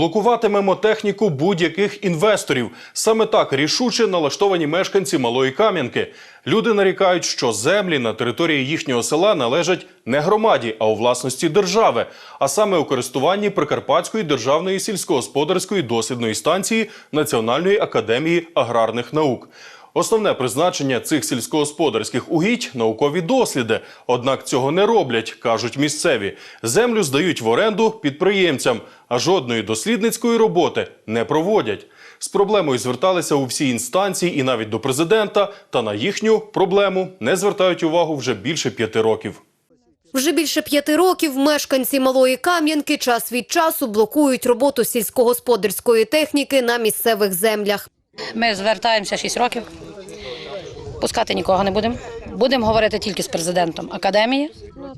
Блокуватимемо техніку будь-яких інвесторів. Саме так рішуче налаштовані мешканці Малої Кам'янки. Люди нарікають, що землі на території їхнього села належать не громаді, а у власності держави, а саме у користуванні Прикарпатської державної сільськогосподарської дослідної станції Національної академії аграрних наук. Основне призначення цих сільськогосподарських угідь наукові досліди. Однак цього не роблять, кажуть місцеві. Землю здають в оренду підприємцям, а жодної дослідницької роботи не проводять. З проблемою зверталися у всі інстанції і навіть до президента. Та на їхню проблему не звертають увагу вже більше п'яти років. Вже більше п'яти років мешканці Малої Кам'янки час від часу блокують роботу сільськогосподарської техніки на місцевих землях. Ми звертаємося 6 років. Пускати нікого не будемо. Будемо говорити тільки з президентом академії.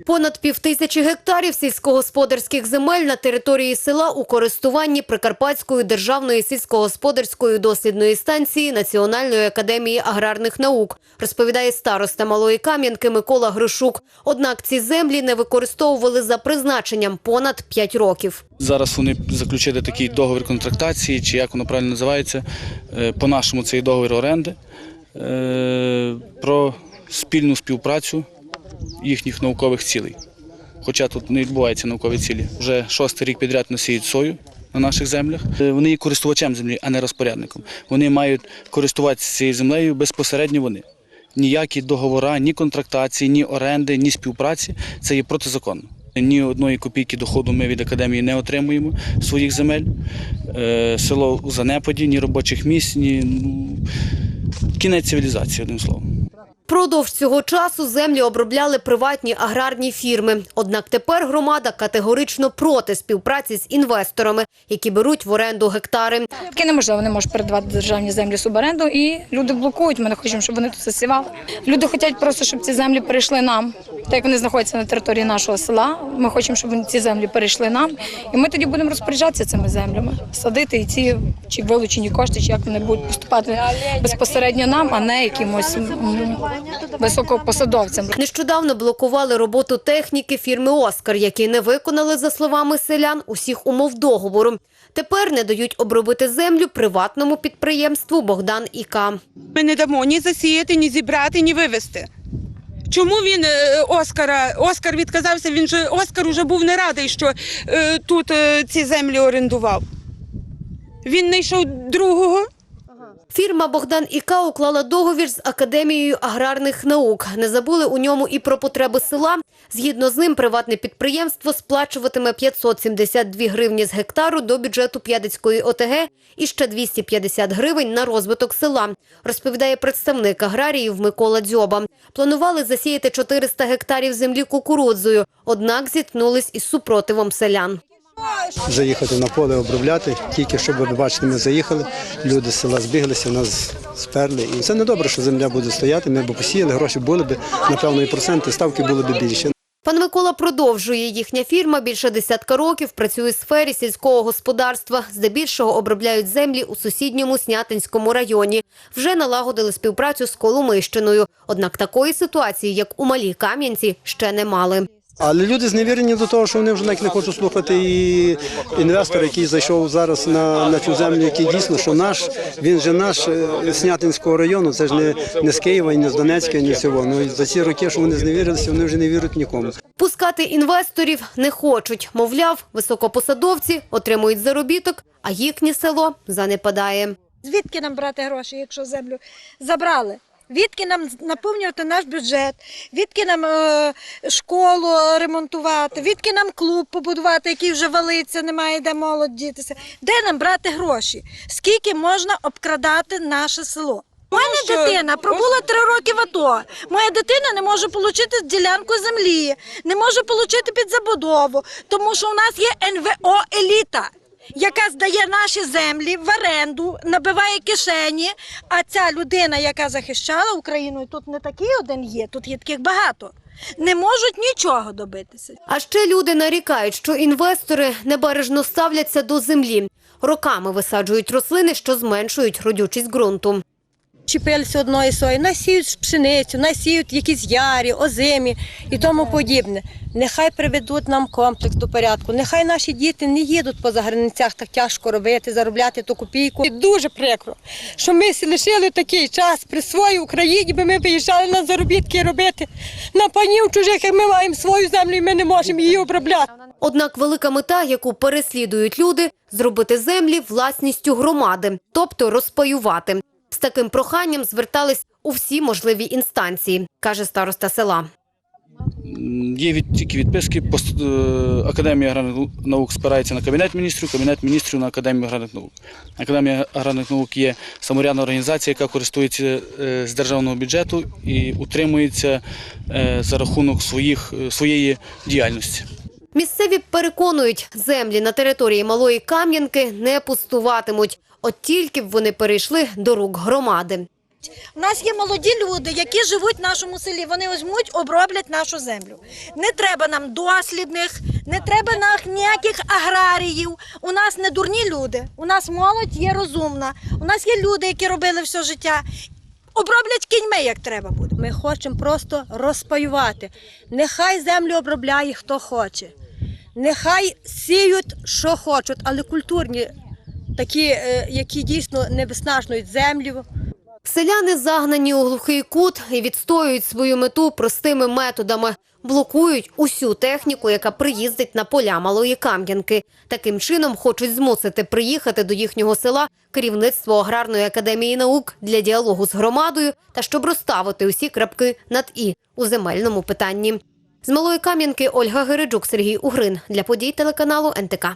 Понад півтисячі гектарів сільськогосподарських земель на території села у користуванні Прикарпатської державної сільськогосподарської дослідної станції Національної академії аграрних наук, розповідає староста Малої Кам'янки Микола Гришук. Однак ці землі не використовували за призначенням понад п'ять років. Зараз вони заключили такий договір контрактації, чи як воно правильно називається, е, по-нашому це є договір оренди е, про спільну співпрацю їхніх наукових цілей. Хоча тут не відбуваються наукові цілі. Вже шостий рік підряд не сіють сою на наших землях. Е, Вони є користувачем землі, а не розпорядником. Вони мають користуватися цією землею безпосередньо вони. Ніякі договори, ні контрактації, ні оренди, ні співпраці це є протизаконно. Ні одної копійки доходу ми від академії не отримуємо своїх земель. Е, Село у занепаді, ні робочих місць, ні ну, кінець цивілізації, одним словом. Продовж цього часу землі обробляли приватні аграрні фірми. Однак тепер громада категорично проти співпраці з інвесторами, які беруть в оренду гектари. Таке неможливо, вони можуть передавати державні землі суборенду, і люди блокують. Ми не хочемо, щоб вони тут засівали. Люди хочуть просто, щоб ці землі перейшли нам. Так як вони знаходяться на території нашого села, ми хочемо, щоб ці землі перейшли нам, і ми тоді будемо розпоряджатися цими землями, садити і ці чи вилучені кошти, чи як вони будуть поступати безпосередньо нам, а не якимось високопосадовцям. Нещодавно блокували роботу техніки фірми Оскар, які не виконали, за словами селян, усіх умов договору. Тепер не дають обробити землю приватному підприємству Богдан Іка. Ми не дамо ні засіяти, ні зібрати, ні вивезти. Чому він е, Оскара, Оскар відказався? Він же Оскар уже був не радий, що е, тут е, ці землі орендував. Він знайшов другого. Фірма Богдан Іка уклала договір з Академією аграрних наук. Не забули у ньому і про потреби села. Згідно з ним, приватне підприємство сплачуватиме 572 гривні з гектару до бюджету П'ядицької ОТГ і ще 250 гривень на розвиток села, розповідає представник аграріїв Микола Дзьоба. Планували засіяти 400 гектарів землі кукурудзою, однак зіткнулись із супротивом селян. Заїхати на поле обробляти. Тільки щоб ви бачите, ми заїхали, люди з села збіглися, нас сперли. І це не добре, що земля буде стояти. Ми б посіяли, гроші були б, напевно, і проценти ставки були б більші. Пан Микола продовжує. Їхня фірма більше десятка років працює у сфері сільського господарства. Здебільшого обробляють землі у сусідньому Снятинському районі. Вже налагодили співпрацю з Коломийщиною. Однак такої ситуації, як у Малій Кам'янці, ще не мали. Але люди зневірені до того, що вони вже навіть не хочуть слухати і інвестор, який зайшов зараз на, на цю землю, який дійсно, що наш, він же наш е, Снятинського району, це ж не, не з Києва, і не з Донецька, ні з цього. Ну і за ці роки, що вони зневірилися, вони вже не вірять нікому. Пускати інвесторів не хочуть. Мовляв, високопосадовці отримують заробіток, а їхнє село занепадає. Звідки нам брати гроші, якщо землю забрали? Відки нам наповнювати наш бюджет, відки нам е, школу ремонтувати, відки нам клуб побудувати, який вже валиться, немає де молодь дітися. Де нам брати гроші? Скільки можна обкрадати наше село? Мене дитина пробула три роки в АТО. Моя дитина не може отримати ділянку землі, не може отримати під забудову, тому що у нас є НВО еліта яка здає наші землі в оренду, набиває кишені. А ця людина, яка захищала Україну, і тут не такий один є, тут є таких багато. Не можуть нічого добитися. А ще люди нарікають, що інвестори небережно ставляться до землі. Роками висаджують рослини, що зменшують родючість ґрунту. Чіпилися одної сої, насіють пшеницю, насіють якісь ярі, озимі і тому подібне. Нехай приведуть нам комплекс до порядку. Нехай наші діти не їдуть по заграницях так тяжко робити, заробляти ту копійку. І дуже прикро, що ми лишили такий час при своїй Україні, би ми виїжджали на заробітки робити на панів чужих, як ми маємо свою землю, і ми не можемо її обробляти. Однак велика мета, яку переслідують люди – зробити землі власністю громади, тобто розпаювати. З таким проханням звертались у всі можливі інстанції, каже староста села. Є від, тільки відписки. Е, Академія аграрних наук спирається на Кабінет міністрів, Кабінет міністрів на Академію аграрних наук. Академія аграрних наук є саморядна організація, яка користується е, з державного бюджету і утримується е, за рахунок своїх, своєї діяльності. Місцеві переконують, землі на території Малої Кам'янки не пустуватимуть. От тільки б вони перейшли до рук громади. У нас є молоді люди, які живуть в нашому селі. Вони візьмуть, оброблять нашу землю. Не треба нам дослідних, не треба нам ніяких аграріїв. У нас не дурні люди. У нас молодь є розумна. У нас є люди, які робили все життя. Оброблять кіньми, як треба буде. Ми хочемо просто розпаювати. Нехай землю обробляє хто хоче. Нехай сіють, що хочуть, але культурні, такі, е, які дійсно не виснажують землю. Селяни загнані у глухий кут і відстоюють свою мету простими методами. Блокують усю техніку, яка приїздить на поля Малої Кам'янки. Таким чином хочуть змусити приїхати до їхнього села керівництво аграрної академії наук для діалогу з громадою та щоб розставити усі крапки над і у земельному питанні. З Малої Кам'янки Ольга Гереджук, Сергій Угрин для подій телеканалу НТК.